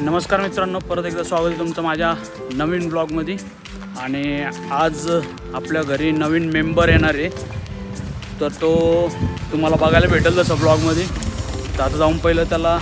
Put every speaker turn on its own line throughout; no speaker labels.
नमस्कार मित्रांनो परत एकदा स्वागत आहे तुमचं माझ्या नवीन ब्लॉगमध्ये. आणि आज आपल्या घरी नवीन मेंबर येणार आहे. तर तो तुम्हाला बघायला भेटेल तसं ब्लॉगमध्ये. तर आता जाऊन पहिलं त्याला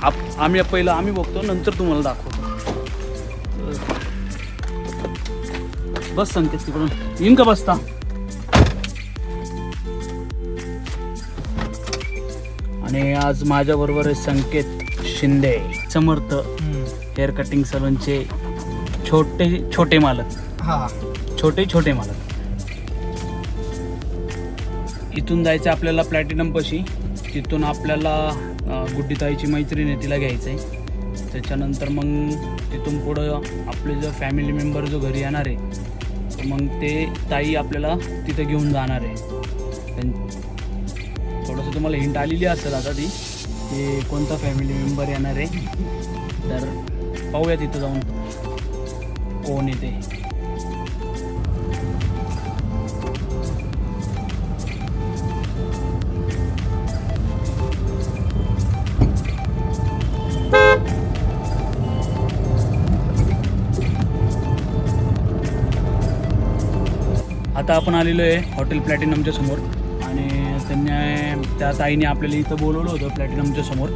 आप आम्ही पहिलं आम्ही बघतो नंतर तुम्हाला दाखवतो. बस संकेत तिकडून. येईन का बसता आणि आज माझ्याबरोबर आहे संकेत शिंदे. समर्थ हेअर कटिंग सलूनचे छोटे छोटे मालक.
हा.
छोटे छोटे मालक. इथून जायचं आपल्याला प्लॅटिनम पशी. तिथून आपल्याला गुड्डीताईची मैत्रीण आहे तिला घ्यायचं आहे त्याच्यानंतर मग तिथून पुढं आपले जो फॅमिली मेंबर जो घरी येणार आहे तर मग ते ताई आपल्याला तिथं घेऊन जाणार आहे. थोडंसं तुम्हाला हिंट आलेली असेल आता ती की कोणता फॅमिली मेंबर येणार आहे. तर पाहूया तिथं जाऊन कोण येते. आता आपण आलेलो आहे हॉटेल प्लॅटिनमच्या समोर. त्या ताईने आपल्याला इथं बोलवलं होतं प्लॅटिनमच्या समोर.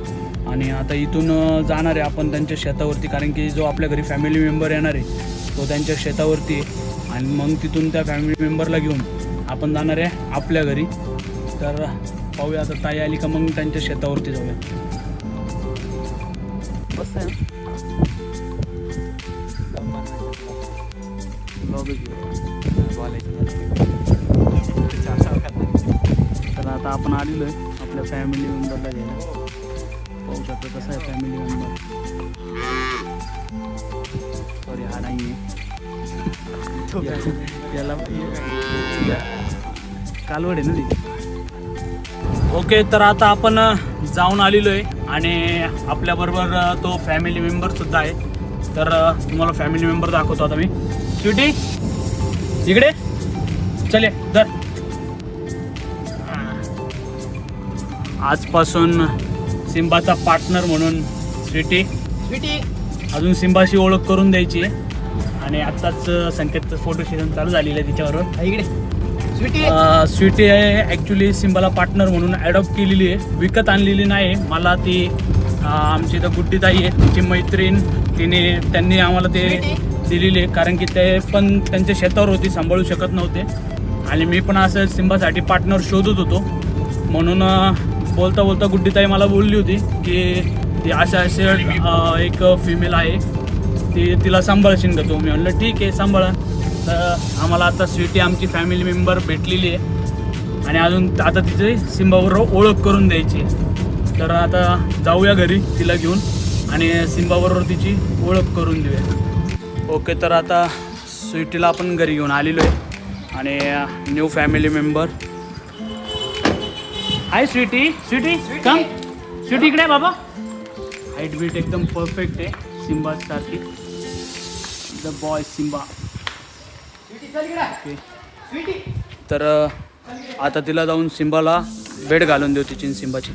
आणि आता इथून जाणार आहे आपण त्यांच्या शेतावरती कारण की जो आपल्या घरी फॅमिली मेंबर येणार आहे तो त्यांच्या शेतावरती आहे. आणि मग तिथून त्या फॅमिली मेंबरला घेऊन आपण जाणार आहे आपल्या घरी. तर पाहूया आता ताई आली का मग त्यांच्या शेतावरती जाऊया. बस आहे. तर आता आपण आलेलो आहे आपल्या फॅमिली मेंबरला घ्यायला. पाहू शकतो कसं आहे फॅमिली मेंबर सॉरी हा नाही आहे याला कालवड आहे ना ती? ओके तर आता आपण जाऊन आलेलो आहे आणि आपल्याबरोबर तो फॅमिली मेंबरसुद्धा आहे. तर तुम्हाला फॅमिली मेंबर दाखवतो आता मी. स्वीटी इकडे? चले धर. आजपासून सिम्बाचा पार्टनर म्हणून स्वीटी.
स्वीटी.
अजून सिम्बाशी ओळख करून द्यायची आहे. आणि आत्ताच संकेतचं फोटो सेशन चालू झालेलं आहे तिच्याबरोबर.
इकडे. स्वीटी.
अ, स्वीटी आहे ॲक्च्युली सिम्बाला पार्टनर म्हणून ॲडॉप्ट केलेली आहे. विकत आणलेली नाही मला ती अ, आमची इथं गुड्डीताई आहे. तिची मैत्रीण तिने त्यांनी आम्हाला ते दिलेली आहे. कारण की ते पण त्यांच्या शेतावर होती सांभाळू शकत नव्हते. आणि मी पण असं सिम्बासाठी पार्टनर शोधत होतो. म्हणून अ, बोलता बोलता गुड्डीताई मला बोलली होती की ती अशा असे एक फिमेल आहे. ती तिला सांभाळशील का तू? मी म्हणलं ठीक आहे सांभाळा. तर आम्हाला आता स्वीटी आमची फॅमिली मेंबर भेटलेली आहे. आणि अजून आता तिची सिंबाबरोबर ओळख करून द्यायची आहे. तर आता जाऊया घरी तिला घेऊन आणि सिंबाबरोबर तिची ओळख करून देऊया. ओके तर आता स्वीटीला आपण घरी घेऊन आलेलो आहे. आणि new family member hi sweety sweety come sweety इकडे बाबा. हाईट बीट एकदम परफेक्ट आहे. सिम्बा सारखी. द बॉय सिम्बा ओके तर आता तिला जाऊन सिम्बाला बेड घालून देऊ तिची सिम्बाची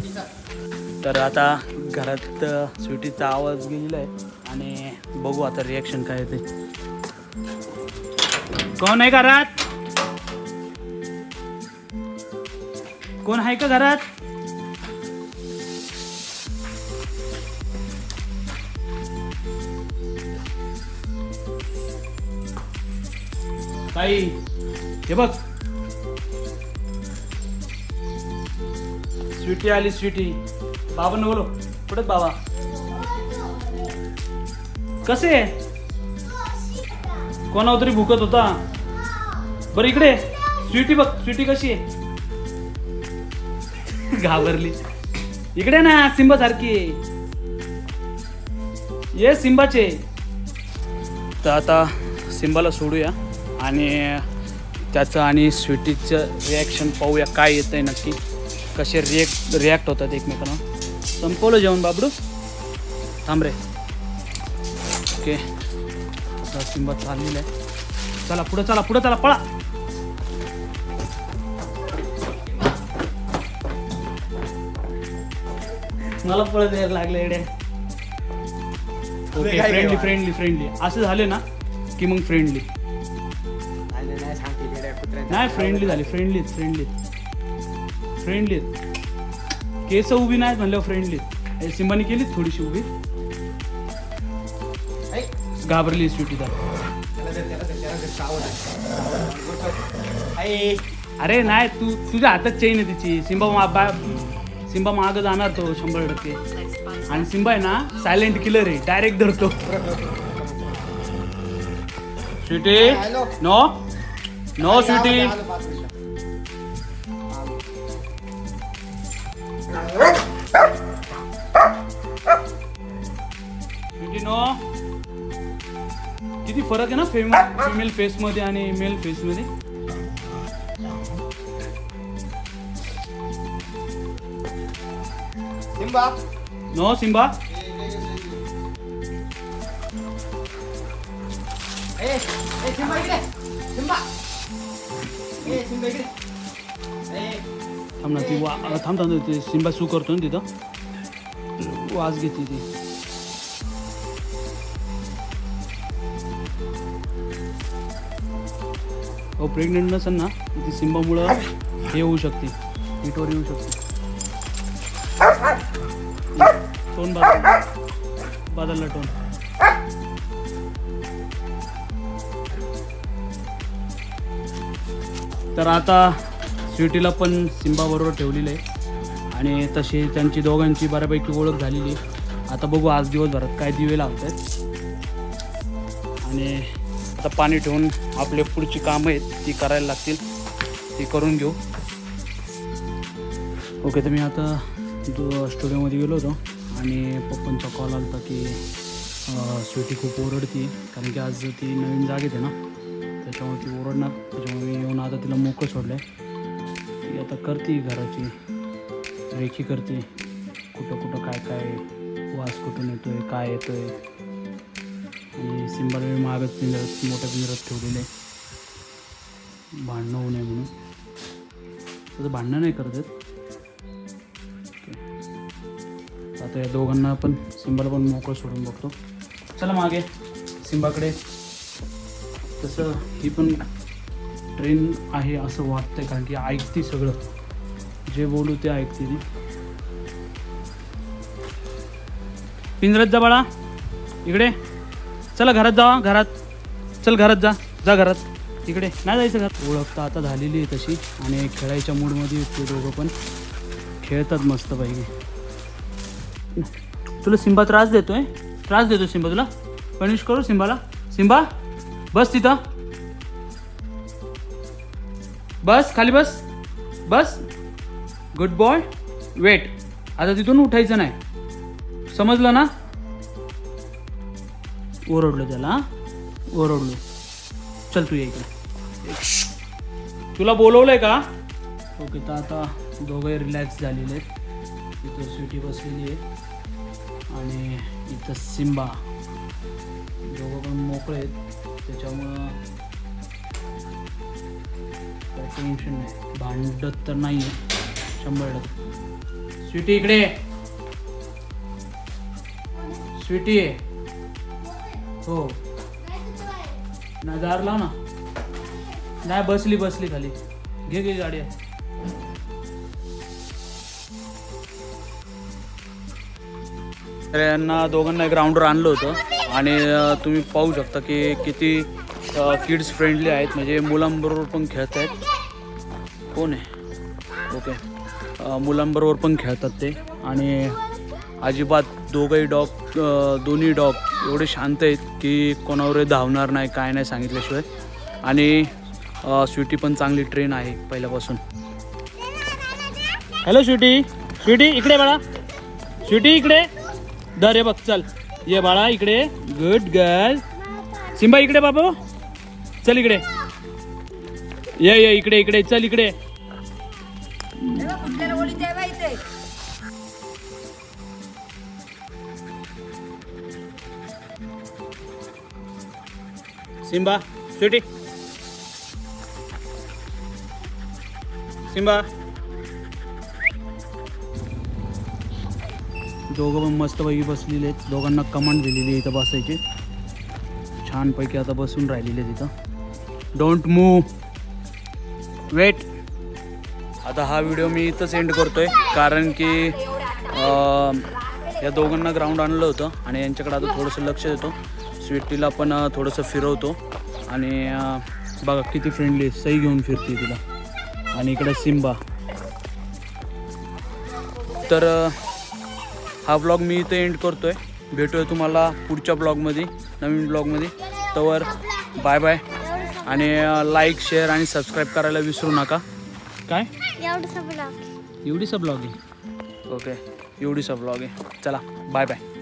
तर आता घरात स्वीटीचा आवाज गेलेला आहे. आणि बघू आता रिॲक्शन काय ते. कोण आहे घरात? कोण आहे का घरात? ताई हे बघ. स्वीटी आली स्वीटी. बाबा बोलो कुठे बाबा. कसे? कोणावर तरी भुकत होता. बरं इकडे. स्वीटी बघ स्वीटी कशी आहे? घाबरली. इकडे ना सिंबा सारखी ये सिंबाचे. तर आता सिंबाला सोडूया आणि त्याचं आणि स्वीटीचं रिॲक्शन पाहूया काय येतं आहे नक्की. कसे रिॲक्ट रिॲक्ट होतात एकमेकांना. संपवलं जेवण बाबडू? थांब रे. ओके. आता सिंबा चाललेलं आहे. चला पुढं चला पुढं चला पळा. मला पळत यायला लागले एड्या ओके
काय
फ्रेंडली? फ्रेंडली फ्रेंडली असं झाले ना की मग फ्रेंडली
नाही नाही सांगते किड्या कुत्र्याचं.
नाही फ्रेंडली झाली फ्रेंडलीत फ्रेंडलीत फ्रेंडलीत केस उभी नाहीत म्हणल्यावर फ्रेंडलीत सिंबानी केली थोडीशी उभी?
ऐ,
घाबरली स्वीटी तर
त्याला धर, त्याला धर, त्याला धर, सावध आहे. ऐ,
अरे नाही तू तुझ्या हातात चेन आहे तिची. सिंबा मा बा सिंबा मागं जाणार तो शंभर टक्के. आणि सिंबा आहे ना सायलेंट किलर आहे डायरेक्ट धरतो. Sweety. No no sweety. Sweety no किती फरक आहे ना फेम फिमेल फेस मध्ये आणि male face
Simba
no Simba
ए ए सिम्बा इकडे सिम्बा ए सिम्बा इकडे ए
थांब ना ती वा थांब थांब ते सिंबा सू करतो ना तिथं वाज घेते ती हो प्रेग्नेंट नसेल ना ती सिंबामुळं हे होऊ शकते हिटवर येऊ शकते टोन बदल बदलला टोन. तर आता स्वीटीला पण सिंबाबरोबर ठेवलेलं आहे. आणि तशी त्यांची दोघांची बऱ्यापैकी ओळख झालेली आहे. आता बघू आज दिवसभरात काय दिवे लावत आहेत आणि आता पाणी ठेवून आपले पुढची कामं आहेत ती करायला लागतील. ती करून घेऊ. ओके तर मी आता स्टुडिओमध्ये गेलो होतो. आणि पप्पांचा कॉल आला होता की स्वीटी खूप ओरडती कारण की आज ती नवीन जागेत आहे ना त्याच्यामुळे ती ओरडणार. त्याच्यामुळे मी येऊन आता तिला मोकळं सोडलं आहे ती आता करते घराची रेखी करते. कुठं कुठं काय काय वास कुठून येतो आहे काय येतो आहे आणि सिंबाला मी मागच पिंजरात मोठ्या पिंजरात ठेवलेलं आहे. भांडणं होऊ नये म्हणून. तसं भांडणं नाही करत आहेत. आता या दोघांना पण सिंबाला पण मोकळं सोडून बघतो. चला मागे. सिंबाकडे. तसं ही पण ट्रेन आहे असं वाटतंय कारण की ऐकते सगळं. जे बोलू ते ऐकते ती. पिंजरात जा बाळा. इकडे. चला घरात जा घरात. चल घरात जा. जा घरात. इकडे. नाही जायचं घरात. ओळख तर आता झालेली आहे तशी. आणि खेळायच्या मूडमध्ये ते दोघं पण खेळतात मस्त पाहिजे तुला सिंबा त्रास देतोय? त्रास देतो सिंबा तुला? पनिश करू सिंबाला? सिंबा बस तिथं. बस खाली बस. बस. गुड बॉय वेट आता तिथून उठायचं नाही. समजलं ना? ओरडलो त्याला ओरडलो. चल तू इकडे. तुला बोलवलंय का? ओके तर आता दोघे रिलॅक्स झालेले आहेत. इथं स्वीटी बसलेली आहे. आणि इथं सिंबा. दोघं पण मोकळे आहेत. त्याच्यामुळं काय टेन्शन नाही. भांडत तर नाही आहे शंभर टक्के. स्वीटी इकडे. स्वीटी. आहे हो. नाही दार लाव ना. नाही बसली बसली खाली. घे घे गाडी. तर यांना दोघांना ग्राउंडवर आणलं होतं. आणि तुम्ही पाहू शकता की किती किड्स फ्रेंडली आहेत. म्हणजे मुलांबरोबर पण खेळत आहेत. कोण आहे? ओके. मुलांबरोबर पण खेळतात ते. आणि अजिबात दोघंही डॉग दोन्ही डॉग एवढे शांत आहेत की कोणावर धावणार नाही काय नाही सांगितल्याशिवाय. आणि स्वीटी पण चांगली ट्रेन आहे पहिल्यापासून. हॅलो स्वीटी. स्वीटी इकडे बाळा. स्वीटी इकडे. दर हे बघ चल. ये बाळा इकडे. गुड गर्ल सिंबा इकडे बाबू. चल इकडे. ये ये इकडे इकडे. चल इकडे.
कुठल्याला
सिंबा स्वीटी सिंबा. दोघं पण मस्तपैकी बसलेले आहेत. दोघांना कमांड दिलेली आहे इथं बसायची. छानपैकी आता बसून राहिलेले तिथं डोंट मूव वेट आता हा व्हिडिओ मी इथंच एंड करतो आहे कारण की या दोघांना ग्राउंड आणलं होतं आणि यांच्याकडे आता थोडंसं लक्ष देतो. स्वीटीला पण थोडंसं फिरवतो. आणि बघा किती फ्रेंडली सई घेऊन फिरते तिला. आणि इकडे सिम्बा तर हा ब्लॉग मी इथे एंड करतोय. भेटूया तुम्हाला पुढच्या ब्लॉगमध्ये नवीन ब्लॉगमध्ये तवर बाय बाय आणि लाईक शेअर आणि सबस्क्राईब करायला विसरू नका. काय?
एवढंच ब्लॉग
एवढीसा ब्लॉग आहे. ओके एवढीसा ब्लॉग आहे. चला बाय बाय